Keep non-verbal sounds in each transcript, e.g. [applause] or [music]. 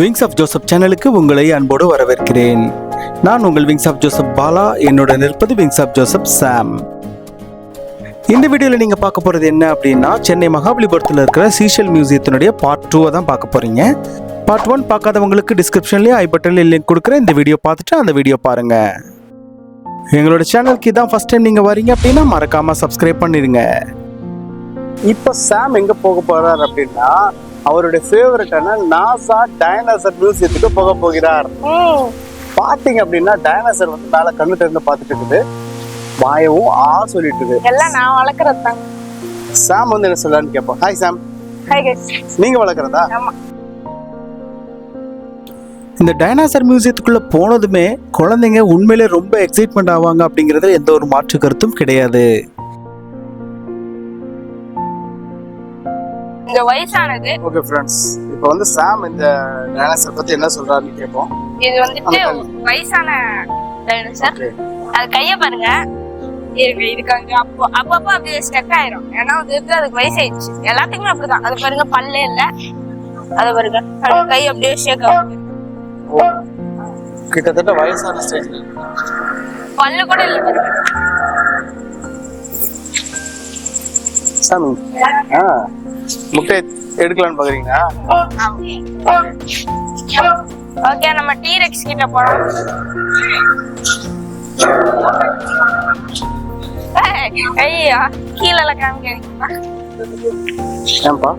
Wings of Joseph சேனலுக்கு உங்களை அன்போடு வரவேற்கிறேன். நான் உங்கள் விங்ஸ் ஆஃப் ஜோசப் பாலா என்னுடன் இருப்பது விங்ஸ் ஆஃப் ஜோசப் சாம் இந்த வீடியோவில் நீங்கள் பார்க்க போகிறது என்ன அப்படின்னா சென்னை மகாபலிபுரத்தில் இருக்கிற சீஷல் மியூசியத்தினுடைய பார்ட் டூவை தான் பார்க்க போகிறீங்க பார்ட் ஒன் பார்க்காதவங்களுக்கு டிஸ்கிரிப்ஷன்லேயே ஐ பட்டனில் லிங்க் கொடுக்குறேன். இந்த வீடியோ பார்த்துட்டு அந்த வீடியோ பாருங்கள் எங்களோட சேனலுக்கு இதான் ஃபஸ்ட் டைம் நீங்கள் வரீங்க அப்படின்னா மறக்காமல் சப்ஸ்கிரைப் பண்ணிடுங்க இப்போ சாம் எங்கே போக போகிறார் அப்படின்னா அவருடைய ஃபேவரட்டான நாசா டைனோசர் மியூசியத்துக்கு போக போகிறார். பாத்தீங்க அப்படின்னா டைனோசர் வந்து மேல கண்ணு திறந்து பார்த்துட்டு இருக்குது. வாயவும் ஆ சொல்லிட்டு இருக்குது. எல்லாம் நான் வளர்க்கறது தான் சாம் வந்து என்ன சொல்லலான்னு கேட்போம் ஹாய் சாம் ஹாய் கைஸ் நீங்க வளர்க்குறதா? ஆமா. இந்த டைனாசர் மியூசியத்துக்குள்ள போனதுமே குழந்தைங்க உண்மையிலே ரொம்ப எக்ஸைட்மெண்ட் ஆவாங்க அப்படிங்கறதுல எந்த ஒரு மாற்று கருத்தும் கிடையாது. இங்க வயசானது. ஓகே ஃப்ரெண்ட்ஸ் இப்போ வந்து சாம் இந்த டைனாசர் பத்தி என்ன சொல்றாருன்னு கேட்போம். இது வந்துட்டு வயசான டைனோசர் அது கைய பாருங்க. இருக்கு இதுக்கு அங்க அப்போ அப்பப்போ அப்படியே ஸ்டக் ஆயிரும். ஏன்னா வந்து அதுக்கு வயசாயிடுச்சு. எல்லாத்துக்குமே அப்படிதான். அது பாருங்க பல்லே இல்ல. அது பாருங்க அது கை அப்படியே ஷேக் ஆகும் ஓ கிட்டத்தட்ட வயசான ஸ்டேஜ் பல்லு கூட இல்ல பாருங்க. சாமி ஆ. முட்டை எடுக்கலான்னு பாக்குறீங்களா? ஓகே நம்ம டீரெக்ஸ் கிட்ட போறோம் ஐயா கீழே காமிக்கிறீங்களா ஏன்பா.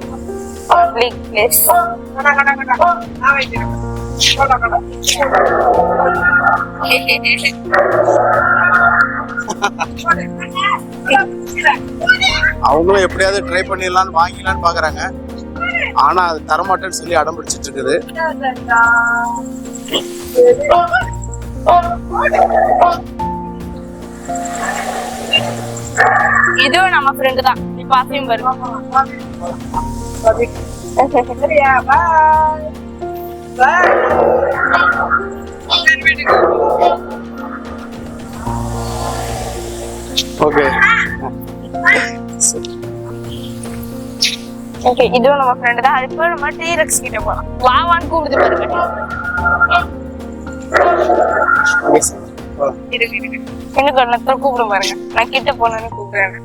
[laughs] அவங்களும் எப்படியாவது ட்ரை பண்ணிடலாம்னு வாங்கிடலான்னு பாக்குறாங்க. ஆனா அது தரமாட்டேன்னு சொல்லி அடம் பிடிச்சிட்டு இருக்குது இதுவும் நம்ம ஃப்ரெண்டு தான். நீ பாத்தையும் பாரு. ஓகே ஓகே இதுவும் நம்ம ஃப்ரெண்டு தான். அதுக்கு நம்ம டீரெக்ஸ் கிட்ட போகலாம் வா வான்னு கூப்பிடுது பாருங்க. எனக்கு கூப்பிடும் பாருங்க. நான் கிட்ட போனேன்னு கூப்பிடுறேன்.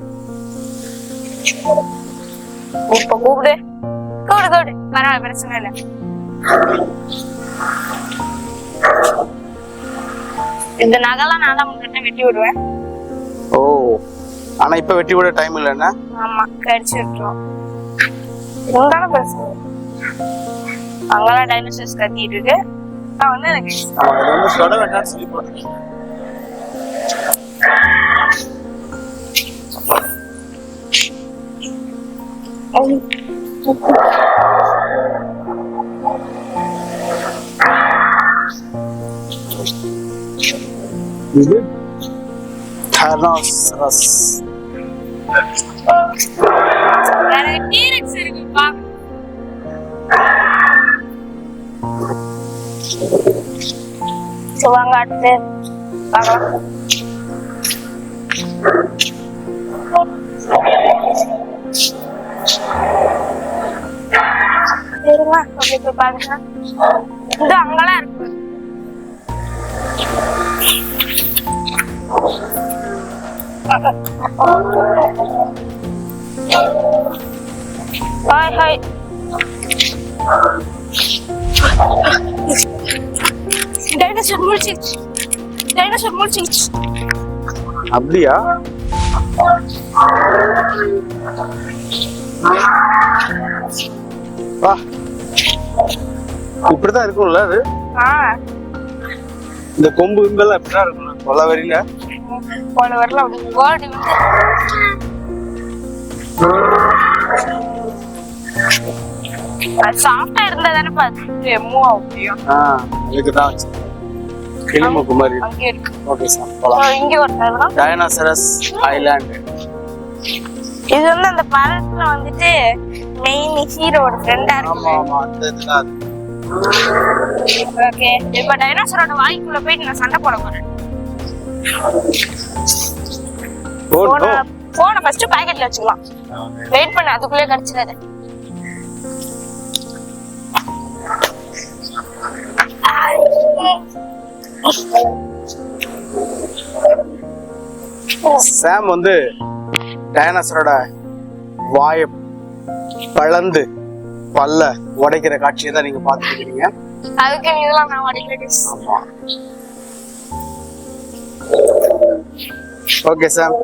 இப்ப கூப்பிடு. கூப்பிடு கூப்பிடு. பரவாயில்ல பிரச்சனை இல்லை. இந்த நகைலாம் நான் தான் உங்ககிட்ட வெட்டி விடுவேன். ஓ. ஆனா இப்ப வெட்டி விட டைம் இல்லைன்னா ஆமா கடிச்சு விட்டுரும் இருந்தாலும் பிரச்சனை. அங்கெல்லாம் டைனோசர்ஸ் கத்திட்டு இருக்கு. நான் வந்து எனக்கு இது வந்து தொட வேண்டாம்னு சொல்லி போட்டேன் இது. வேற டீரெக்ஸ் இருக்கு பா வாங்க அடுத்து. பார்க்கலாம் சரிம்மா அப்படி போய் அங்கெல்லாம் இருக்கு ஹாய் ஹாய் டைனோசர் முடிச்சிருச்சு டைனோசர் முடிச்சிருச்சு அப்படியா? வா. இப்படிதான் இருக்கும்ல அது? இந்த கொம்பு இங்கெல்லாம் இப்படிதான் இருக்கும் கொல்ல வரியில போன வரல அப்படி ஓடி சாஃப்டா இருந்தா தானே பார்த்து மூவ் ஆக முடியும் ஆ இதுக்கு தான் வச்சு அங்கே இருக்கு. ஓகே சார் போலாம். இங்க ஒருத்தர் தான். டைனாசரஸ் ஐலாண்டு இது வந்து அந்த படத்துல வந்துட்டு மெயின் ஹீரோட ஃப்ரெண்டா இருக்கு. ஆமா அந்த இதுதான் ஓகே இப்ப டைனோசரோட வாய்க்குள்ள போயிட்டு நான் சண்டை போட போறேன். போன நோ போன ஃபர்ஸ்ட் பாக்கெட்ல வச்சுக்கலாம். வெயிட் பண்ணு அதுக்குள்ளே கடிச்சிடாது. சாம் வந்து டைனோசரோட வாயை பழந்து பல்ல உடைக்கிற காட்சியை தான் நீங்க பார்த்துட்டு இருக்கீங்க. அதுக்கு இதெல்லாம் நான் உடைக்கல ஆமா. ஓகே சாம்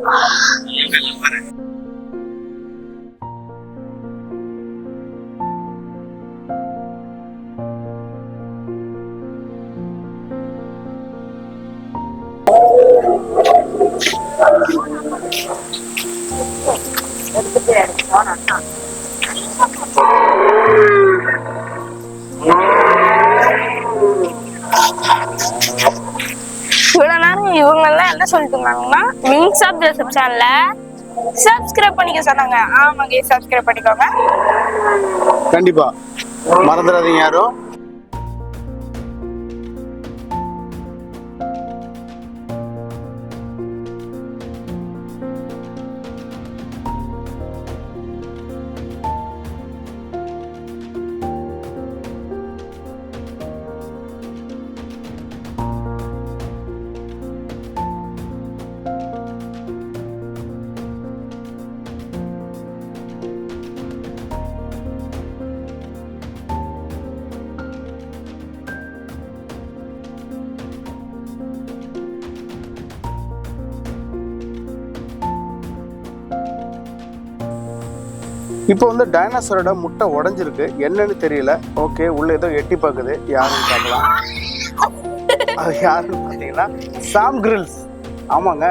இவங்க சொல்லிட்டு விங்ஸ் ஆஃப் ஜோசப் சேனல்ல சப்ஸ்கிரைப் பண்ணிக்க சொன்னாங்க. ஆமாங்க சப்ஸ்கிரைப் பண்ணிக்கோங்க. கண்டிப்பா. மறந்துடாதீங்க யாரும். இப்போ வந்து டைனோசரோட முட்டை உடைஞ்சிருக்கு. என்னன்னு தெரியல. ஓகே உள்ள ஏதோ எட்டி பார்க்குது. யாருன்னு பார்க்கலாம். அது யாருன்னு பார்த்தீங்கன்னா சாம் கிரில்ஸ் ஆமாங்க.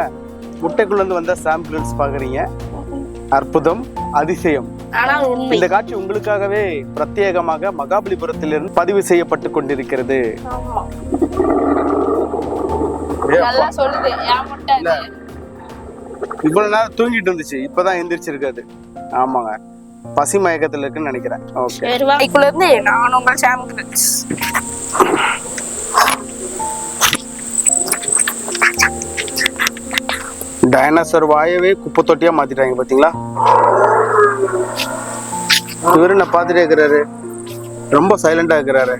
முட்டைக்குள்ள இருந்து வந்த சாம் கிரில்ஸ் பார்க்குறீங்க. அற்புதம் அதிசயம். இந்த காட்சி உங்களுக்காகவே பிரத்யேகமாக மகாபலிபுரத்திலிருந்து பதிவு செய்யப்பட்டு கொண்டிருக்கிறது. இவ்வளவு நேரம் தூங்கிட்டு இருந்துச்சு. இப்பதான் எந்திரிச்சிருக்காது. ஆமாங்க. பசி மயக்கத்துல இருக்குன்னு நினைக்கிறேன் ஓகே இருந்து நான் உங்கள் டைனோசர் வாயவே குப்பை தொட்டியா மாத்திட்டாங்க பாத்தீங்களா? இவரு என்ன பாத்துட்டே இருக்கிறாரு? ரொம்ப சைலண்டா இருக்கிறாரு.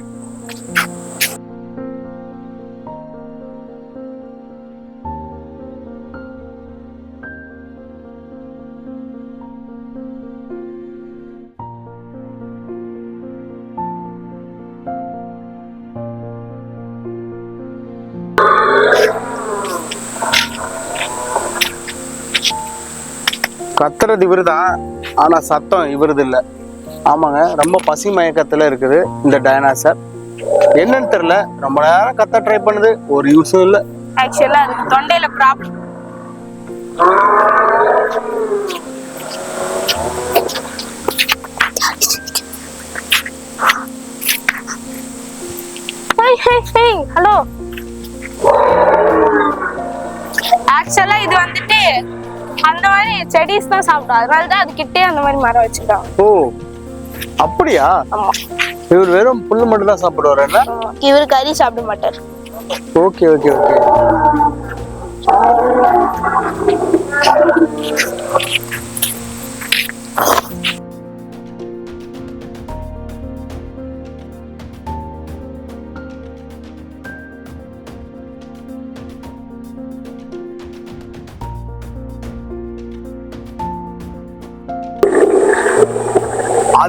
கத்துறது இவருதான் ஆனால் சத்தம் இவருது இல்லை. ஆமாங்க ரொம்ப பசி மயக்கத்தில் இருக்குது இந்த டைனாசர் என்னன்னு தெரியல ரொம்ப நேரம் கத்த ட்ரை பண்ணுது ஒரு யூஸும் இல்லை. ஆக்சுவலாக அதுக்கு தொண்டையில ப்ராப்ளம் ஹலோ ஆக்சுவலா இது வந்துட்டு அந்த மாதிரி செடிஸ் தான் சாப்பிடும் அதனால தான் அது கிட்டே அந்த மாதிரி மரம் வச்சுக்கிட்டாங்க ஓ அப்படியா? ஆமா. இவர் வெறும் புல்லு மட்டும் தான் சாப்பிடுவாரு என்ன. இவரு கறி சாப்பிட மாட்டார். Okay okay okay.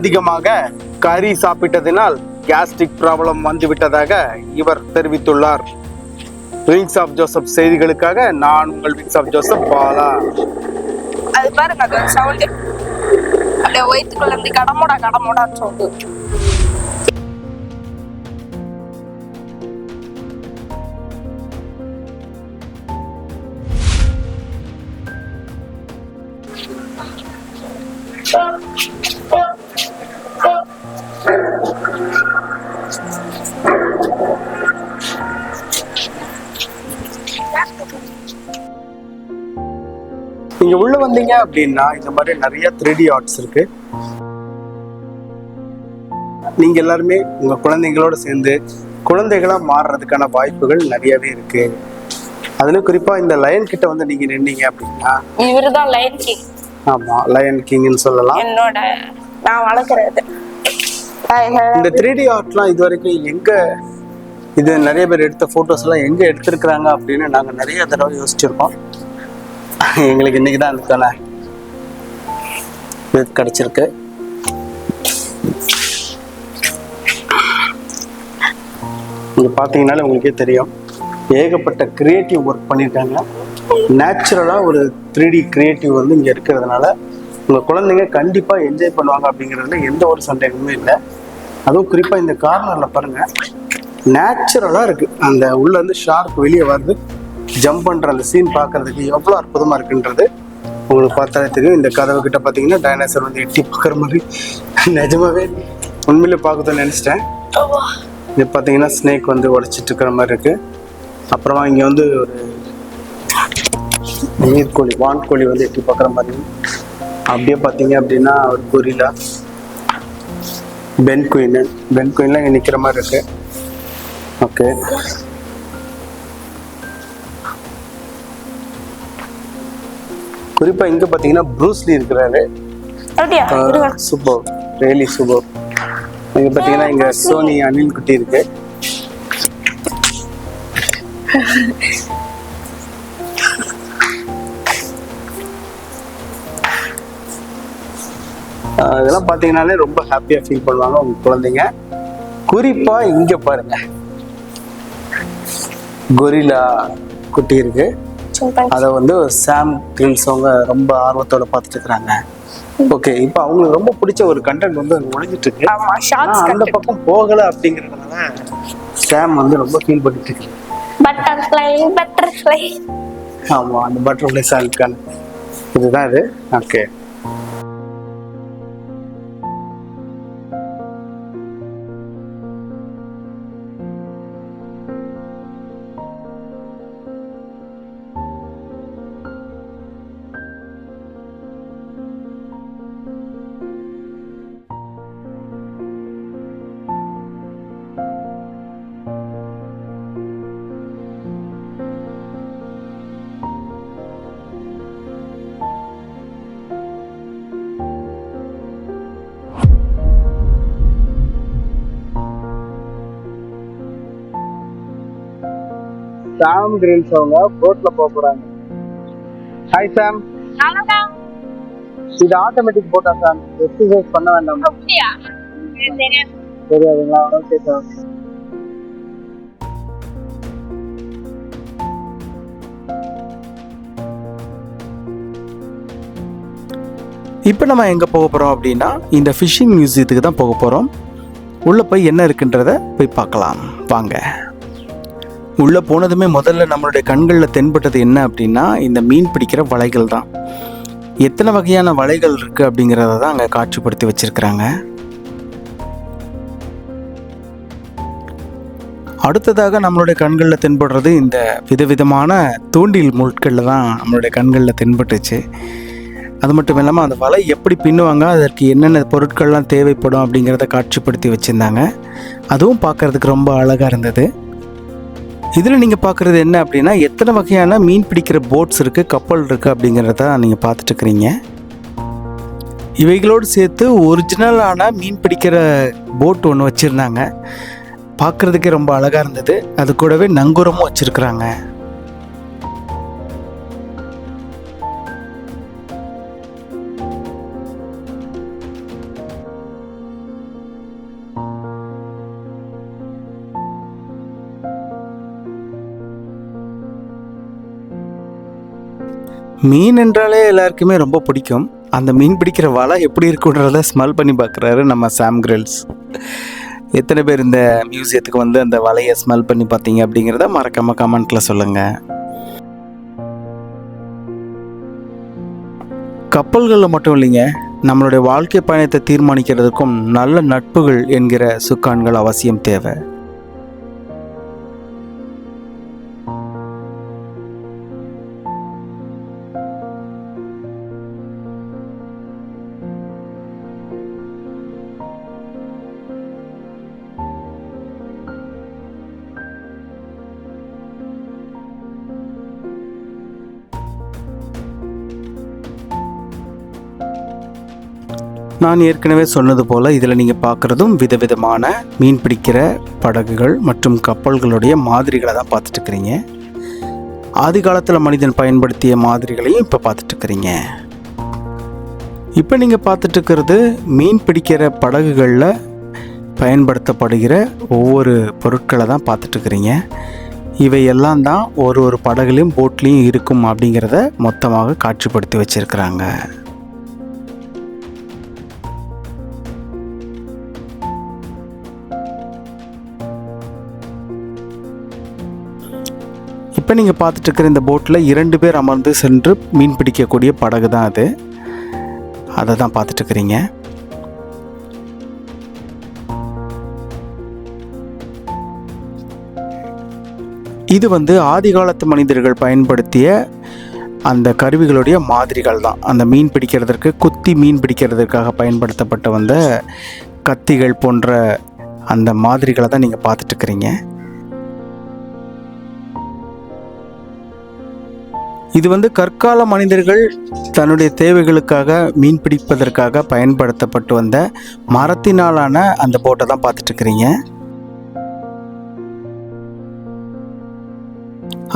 அதிகமாக கறி சாப்பிட்டதினால் கேஸ்ட்ரிக் ப்ராப்ளம் வந்துவிட்டதாக இவர் தெரிவித்துள்ளார். விங்ஸ் ஆஃப் ஜோசப் செய்திகளுக்காக நான் உங்கள் விங்ஸ் ஆஃப் ஜோசப் பாலா. அது பாருங்க அது அப்படியே வயிற்றுக்குள்ள இருந்து கடமோடா கடமோடா சவுண்டு வந்தீங்க அப்படின்னா இந்த மாதிரி நிறைய த்ரீ ஆர்ட்ஸ் இருக்கு. நீங்க எல்லாருமே உங்க குழந்தைங்களோட சேர்ந்து குழந்தைகளா மாறுறதுக்கான வாய்ப்புகள் நிறையவே இருக்கு. அதுலயும் குறிப்பா இந்த லயன் கிட்ட வந்து நீங்க நின்னீங்க அப்படின்னா இவரு தான் லைன் கிங் ஆமா லயன் கிங்னு சொல்லலாம். என்னோட நான் வளர்க்குறது. இந்த த்ரீ டி ஆர்ட்லாம் இது வரைக்கும் எங்க இது நிறைய பேர் எடுத்த ஃபோட்டோஸ் எல்லாம் எங்கே எடுத்திருக்கிறாங்க அப்படின்னு நாங்கள் நிறைய தடவை யோசிச்சிருக்கோம். எங்களுக்கு இன்னைக்கு தான் அதுக்கான இது கிடைச்சிருக்கு. இங்கே பார்த்தீங்கன்னாலே உங்களுக்கே தெரியும். ஏகப்பட்ட கிரியேட்டிவ் ஒர்க் பண்ணியிருக்காங்க நேச்சுரலாக ஒரு த்ரீ டி கிரியேட்டிவ் வந்து இங்கே இருக்கிறதுனால உங்கள் குழந்தைங்க கண்டிப்பாக என்ஜாய் பண்ணுவாங்க அப்படிங்கிறதுல எந்த ஒரு சந்தேகமும் இல்லை. அதுவும் குறிப்பாக இந்த கார்னரில் பாருங்கள் நேச்சுரலாக இருக்குது அந்த உள்ளேருந்து ஷார்ப் வெளியே வருது. ஜம்ப் பண்ணுற அந்த சீன் பார்க்கறதுக்கு எவ்வளோ அற்புதமாக இருக்குன்றது உங்களுக்கு பார்த்தாலே தெரியும். இந்த கதவு கிட்ட பார்த்தீங்கன்னா டைனாசர் வந்து எட்டி பார்க்குற மாதிரி. நிஜமாவே உண்மையிலே பார்க்கணும்னு நினச்சிட்டேன். இது பார்த்தீங்கன்னா ஸ்னேக் வந்து உடைச்சிட்டு இருக்கிற மாதிரி இருக்கு. அப்புறமா இங்கே வந்து ஒரு நீர்கோழி வான்கோழி வந்து எட்டி பார்க்குற மாதிரி. அப்படியே பார்த்தீங்க அப்படின்னா ஒரு கொரிலா பென் குயின் பென் குயின்லாம் இங்கே நிற்கிற மாதிரி இருக்கு. ஓகே குறிப்பாக இங்கே பார்த்தீங்கன்னா ப்ரூஸ்லி இருக்கிறாரு. சூப்பர் ரியலி சூப்பர் இங்க பாத்தீங்கன்னா இங்க சோனி அனில் குட்டி இருக்கு. இதெல்லாம் பாத்தீங்கன்னாலே ரொம்ப ஹாப்பியா ஃபீல் பண்ணுவாங்க உங்க குழந்தைங்க. குறிப்பா இங்க பாருங்க. கொரிலா குட்டி இருக்கு. அதை வந்து சாம் கிரில்ஸ் அவங்க ரொம்ப ஆர்வத்தோட பார்த்துட்டு இருக்கிறாங்க ஓகே இப்போ அவங்களுக்கு ரொம்ப பிடிச்ச ஒரு கண்டென்ட் வந்து அங்க இருக்கு அந்த பக்கம் போகல அப்படிங்கறதுனால சாம் வந்து ரொம்ப ஃபீல் பண்ணிட்டு இருக்கு பட்டர்ஃப்ளை பட்டர்ஃப்ளை ஆமா அந்த பட்டர்ஃப்ளை சாங்க்கான இதுதான் இது. ஓகே சாம் கிரில்ஸ் அவங்க போட்ல போக போறாங்க. ஹாய் சாம் இது ஆட்டோமேட்டிக் போட்டா சாம் எக்ஸசைஸ் பண்ண வேண்டாம்? தெரியாதுங்களா? ஓகே சார் இப்போ நம்ம எங்கே போக போகிறோம் அப்படின்னா இந்த ஃபிஷிங் மியூசியத்துக்கு தான் போக போகிறோம் உள்ளே போய் என்ன இருக்குன்றத போய் பார்க்கலாம். வாங்க. உள்ளே போனதுமே முதல்ல நம்மளுடைய கண்களில் தென்பட்டது என்ன அப்படின்னா இந்த மீன் பிடிக்கிற வலைகள் தான். எத்தனை வகையான வலைகள் இருக்குது அப்படிங்கிறத தான் அங்கே காட்சிப்படுத்தி வச்சுருக்கிறாங்க. அடுத்ததாக நம்மளுடைய கண்களில் தென்படுறது இந்த விதவிதமான தூண்டில் முட்களில் தான் நம்மளுடைய கண்களில் தென்பட்டுச்சு. அது மட்டும் இல்லாமல் அந்த வலை எப்படி பின்னுவாங்க அதற்கு என்னென்ன பொருட்கள்லாம் தேவைப்படும் அப்படிங்கிறத காட்சிப்படுத்தி வச்சுருந்தாங்க. அதுவும் பார்க்கறதுக்கு ரொம்ப அழகாக இருந்தது. இதில் நீங்கள் பார்க்குறது என்ன அப்படின்னா எத்தனை வகையான மீன் பிடிக்கிற போட்ஸ் இருக்குது கப்பல் இருக்குது அப்படிங்கிறத நீங்கள் பார்த்துட்டு இருக்கிறீங்க. இவைகளோடு சேர்த்து ஒரிஜினலான மீன் பிடிக்கிற போட் ஒன்று வச்சுருந்தாங்க. பார்க்குறதுக்கே ரொம்ப அழகாக இருந்தது. அது கூடவே நங்கூரமும் வச்சுருக்குறாங்க. மீன் என்றாலே எல்லாருக்குமே ரொம்ப பிடிக்கும். அந்த மீன் பிடிக்கிற வலை எப்படி இருக்குன்றத ஸ்மெல் பண்ணி பார்க்குறாரு நம்ம சாம் கிரில்ஸ் எத்தனை பேர் இந்த மியூசியத்துக்கு வந்து அந்த வலையை ஸ்மெல் பண்ணி பார்த்தீங்க அப்படிங்கிறத மறக்காமல் கமெண்ட்டில் சொல்லுங்கள் கப்பல்களில் மட்டும் இல்லைங்க நம்மளுடைய வாழ்க்கை பயணத்தை தீர்மானிக்கிறதுக்கும் நல்ல நட்புகள் என்கிற சுக்கான்கள் அவசியம் தேவை. நான் ஏற்கனவே சொன்னது போல் இதில் நீங்கள் பார்க்குறதும் விதவிதமான மீன் பிடிக்கிற படகுகள் மற்றும் கப்பல்களுடைய மாதிரிகளை தான் பார்த்துட்டு இருக்கிறீங்க ஆதி காலத்தில் மனிதன் பயன்படுத்திய மாதிரிகளையும் இப்போ பார்த்துட்டு இருக்கிறீங்க இப்போ நீங்கள் பார்த்துட்டு இருக்கிறது மீன் பிடிக்கிற படகுகளில் பயன்படுத்தப்படுகிற ஒவ்வொரு பொருட்களை தான் பார்த்துட்டு இருக்கிறீங்க இவை எல்லாம் தான் ஒரு ஒரு படகுலையும் போட்லேயும் இருக்கும் அப்படிங்கிறத மொத்தமாக காட்சிப்படுத்தி வச்சிருக்கிறாங்க. இப்போ நீங்கள் பார்த்துட்டு இருக்கிற இந்த போட்டில் இரண்டு பேர் அமர்ந்து சென்று மீன் பிடிக்கக்கூடிய படகு தான் அது. அதை தான் பார்த்துட்டு இருக்கிறீங்க இது வந்து ஆதி காலத்து மனிதர்கள் பயன்படுத்திய அந்த கருவிகளுடைய மாதிரிகள் தான். அந்த மீன் பிடிக்கிறதற்கு குத்தி மீன் பிடிக்கிறதுக்காக பயன்படுத்தப்பட்ட வந்த கத்திகள் போன்ற அந்த மாதிரிகளை தான் நீங்கள் பார்த்துட்டு இது வந்து கற்கால மனிதர்கள் தன்னுடைய தேவைகளுக்காக மீன் பிடிப்பதற்காக பயன்படுத்தப்பட்டு வந்த மரத்தினாலான அந்த போட்டை தான் பார்த்துட்டு இருக்கிறீங்க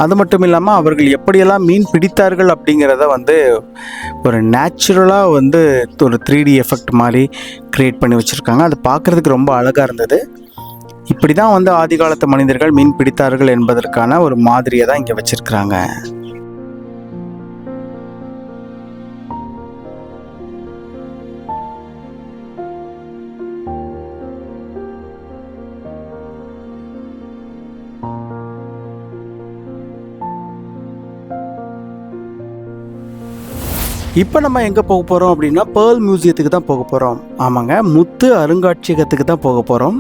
அது மட்டும் இல்லாமல் அவர்கள் எப்படியெல்லாம் மீன் பிடித்தார்கள் அப்படிங்கிறத வந்து ஒரு நேச்சுரலாக வந்து ஒரு த்ரீ டி எஃபெக்ட் மாதிரி க்ரியேட் பண்ணி வச்சுருக்காங்க. அது பார்க்குறதுக்கு ரொம்ப அழகாக இருந்தது. இப்படி தான் வந்து ஆதி காலத்து மனிதர்கள் மீன் பிடித்தார்கள் என்பதற்கான ஒரு மாதிரியை தான் இங்கே வச்சுருக்குறாங்க. இப்போ நம்ம எங்கே போக போகிறோம் அப்படின்னா பேர்ல் மியூசியத்துக்கு தான் போக போகிறோம் ஆமாங்க முத்து அருங்காட்சியகத்துக்கு தான் போக போகிறோம்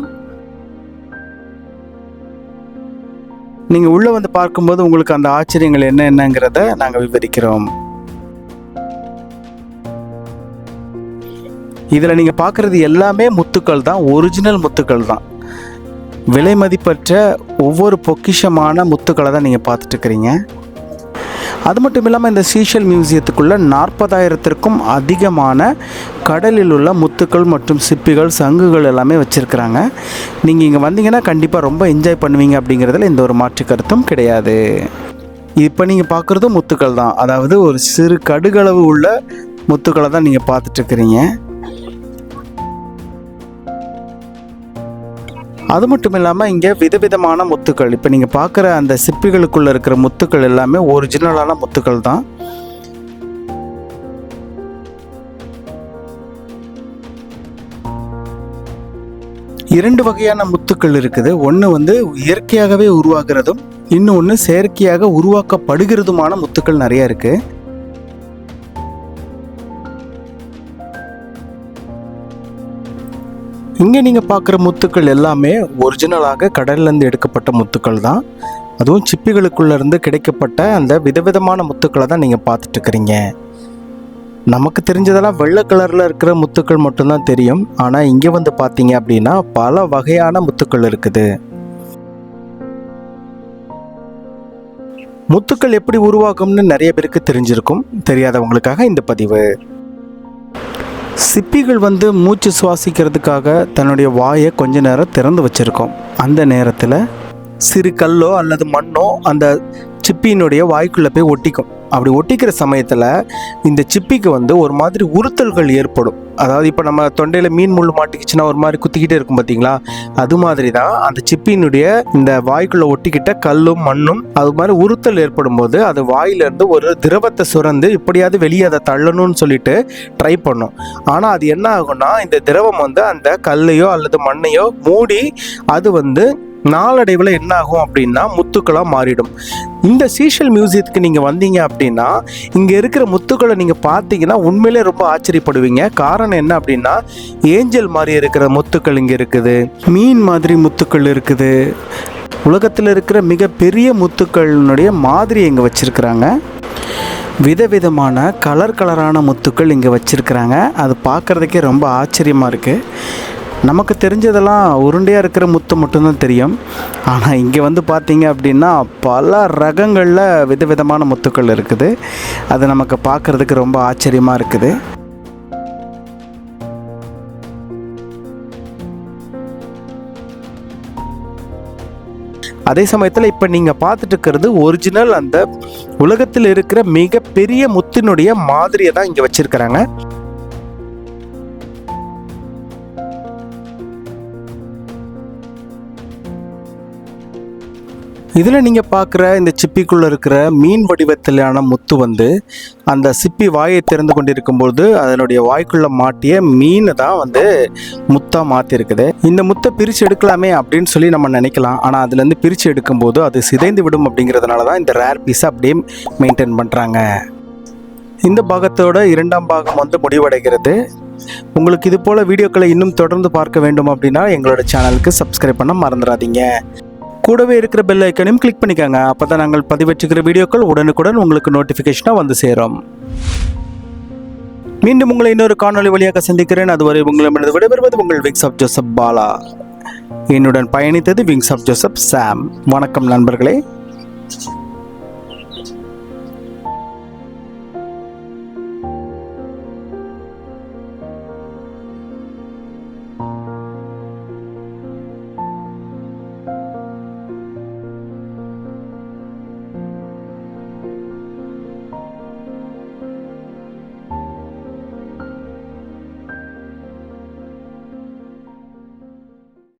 நீங்கள் உள்ளே வந்து பார்க்கும்போது உங்களுக்கு அந்த ஆச்சரியங்கள் என்ன என்னங்கிறத நாங்கள் விவரிக்கிறோம். இதில் நீங்கள் பார்க்குறது எல்லாமே முத்துக்கள் தான் ஒரிஜினல் முத்துக்கள் தான். விலை மதிப்பற்ற ஒவ்வொரு பொக்கிஷமான முத்துக்களை தான் நீங்கள் பார்த்துட்டு இருக்கிறீங்க. அது மட்டும் இல்லாமல் இந்த சீஷல் மியூசியத்துக்குள்ள நாற்பதாயிரத்திற்கும் அதிகமான கடலில் உள்ள முத்துக்கள் மற்றும் சிப்பிகள் சங்குகள் எல்லாமே வச்சுருக்குறாங்க. நீங்கள் இங்கே வந்தீங்கன்னா கண்டிப்பாக ரொம்ப என்ஜாய் பண்ணுவீங்க அப்படிங்கிறதுல எந்த ஒரு மாற்று கருத்தும் கிடையாது. இப்போ நீங்கள் பார்க்குறதும் முத்துக்கள் தான். அதாவது ஒரு சிறு கடுகளவு உள்ள முத்துக்களை தான் நீங்கள் பார்த்துட்ருக்குறீங்க அது மட்டும் இல்லாமல் இங்கே விதவிதமான முத்துக்கள். இப்போ நீங்கள் பார்க்குற அந்த சிப்பிகளுக்குள்ளே இருக்கிற முத்துக்கள் எல்லாமே ஒரிஜினலான முத்துக்கள் தான். இரண்டு வகையான முத்துக்கள் இருக்குது. ஒன்று வந்து இயற்கையாகவே உருவாகிறதும் இன்னொன்று செயற்கையாக உருவாக்கப்படுகிறதுமான முத்துக்கள் நிறைய இருக்குது இங்கே நீங்கள் பார்க்குற முத்துக்கள் எல்லாமே ஒரிஜினலாக கடல்லேருந்து எடுக்கப்பட்ட முத்துக்கள் தான். அதுவும் சிப்பிகளுக்குள்ளேருந்து கிடைக்கப்பட்ட அந்த விதவிதமான முத்துக்களை தான் நீங்கள் பார்த்துட்டு இருக்கிறீங்க. நமக்கு தெரிஞ்சதெல்லாம் வெள்ளை கலரில் இருக்கிற முத்துக்கள் மட்டும்தான் தெரியும். ஆனால் இங்கே வந்து பார்த்தீங்க அப்படின்னா பல வகையான முத்துக்கள் இருக்குது. முத்துக்கள் எப்படி உருவாகும்னு நிறைய பேருக்கு தெரிஞ்சிருக்கும். தெரியாதவங்களுக்காக இந்த பதிவு. சிப்பிகள் வந்து மூச்சு சுவாசிக்கிறதுக்காக தன்னுடைய வாயை கொஞ்ச நேரம் திறந்து வச்சிருக்கோம். அந்த நேரத்தில் சிறு கல்லோ அல்லது மண்ணோ அந்த சிப்பியினுடைய வாய்க்குள்ளே போய் ஒட்டிக்கும். அப்படி ஒட்டிக்கிற சமயத்தில் இந்த சிப்பிக்கு வந்து ஒரு மாதிரி உறுத்தல்கள் ஏற்படும். அதாவது இப்போ நம்ம தொண்டையில் மீன் முள் மாட்டிக்கிச்சுன்னா ஒரு மாதிரி குத்திக்கிட்டே இருக்கும் பார்த்தீங்களா அது மாதிரி தான் அந்த சிப்பியினுடைய இந்த வாய்க்குள்ளே ஒட்டிக்கிட்ட கல்லும் மண்ணும் அது மாதிரி உறுத்தல் ஏற்படும் போது அது வாயிலிருந்து ஒரு திரவத்தை சுரந்து இப்படியாவது வெளியே அதை தள்ளணும்னு சொல்லிட்டு ட்ரை பண்ணும். ஆனால் அது என்ன ஆகும்னா இந்த திரவம் வந்து அந்த கல்லையோ அல்லது மண்ணையோ மூடி அது வந்து நாளடைவில் என்ன ஆகும் அப்படின்னா முத்துக்களாக மாறிடும். இந்த சீஷல் மியூசியத்துக்கு நீங்கள் வந்தீங்க அப்படின்னா இங்கே இருக்கிற முத்துக்களை நீங்கள் பார்த்தீங்கன்னா உண்மையிலே ரொம்ப ஆச்சரியப்படுவீங்க. காரணம் என்ன அப்படின்னா ஏஞ்சல் மாதிரி இருக்கிற முத்துக்கள் இங்கே இருக்குது. மீன் மாதிரி முத்துக்கள் இருக்குது. உலகத்தில் இருக்கிற மிகப்பெரிய முத்துக்களினுடைய மாதிரி இங்கே வச்சுருக்குறாங்க. விதவிதமான கலர் கலரான முத்துக்கள் இங்கே வச்சுருக்குறாங்க. அது பார்க்குறதுக்கே ரொம்ப ஆச்சரியமாக இருக்குது நமக்கு தெரிஞ்சதெல்லாம் உருண்டையாக இருக்கிற முத்து மட்டும்தான் தெரியும். ஆனால் இங்கே வந்து பார்த்தீங்க அப்படின்னா பல ரகங்களில் விதவிதமான முத்துக்கள் இருக்குது. அது நமக்கு பார்க்குறதுக்கு ரொம்ப ஆச்சரியமாக இருக்குது. அதே சமயத்தில் இப்போ நீங்கள் பார்த்துட்டு இருக்கிறது ஒரிஜினல் அந்த உலகத்தில் இருக்கிற மிகப்பெரிய முத்தினுடைய மாதிரியை தான் இங்கே வச்சுருக்கிறாங்க. இதில் நீங்கள் பார்க்குற இந்த சிப்பிக்குள்ளே இருக்கிற மீன் வடிவத்திலான முத்து வந்து அந்த சிப்பி வாயை திறந்து கொண்டிருக்கும்போது அதனுடைய வாய்க்குள்ளே மாட்டிய மீனை தான் வந்து முத்தாக மாற்றிருக்குது இந்த முத்தை பிரித்து எடுக்கலாமே அப்படின்னு சொல்லி நம்ம நினைக்கலாம். ஆனால் அதுலேருந்து பிரித்து எடுக்கும்போது அது சிதைந்து விடும் அப்படிங்கிறதுனால தான் இந்த ரேர் பீஸை அப்படியே மெயின்டைன் பண்ணுறாங்க இந்த பாகத்தோட இரண்டாம் பாகம் வந்து முடிவடைகிறது. உங்களுக்கு இது போல் வீடியோக்களை இன்னும் தொடர்ந்து பார்க்க வேண்டும் அப்படின்னா எங்களோட சேனலுக்கு சப்ஸ்கிரைப் பண்ண மறந்துடாதீங்க. கூடவே இருக்கிற பெல் ஐக்கனையும் கிளிக் பண்ணிக்கோங்க. அப்போ தான் நாங்கள் பதிவேற்றுகிற வீடியோக்கள் உடனுக்குடன் உங்களுக்கு நோட்டிஃபிகேஷனாக வந்து சேரும். மீண்டும் உங்களை இன்னொரு காணொளி வழியாக சந்திக்கிறேன். அதுவரை உங்களிடமிருந்து விடைபெறுவது உங்கள் விங்ஸ் ஆஃப் ஜோசப் பாலா. என்னுடன் பயணித்தது விங்ஸ் ஆஃப் ஜோசப் சாம் வணக்கம் நண்பர்களே.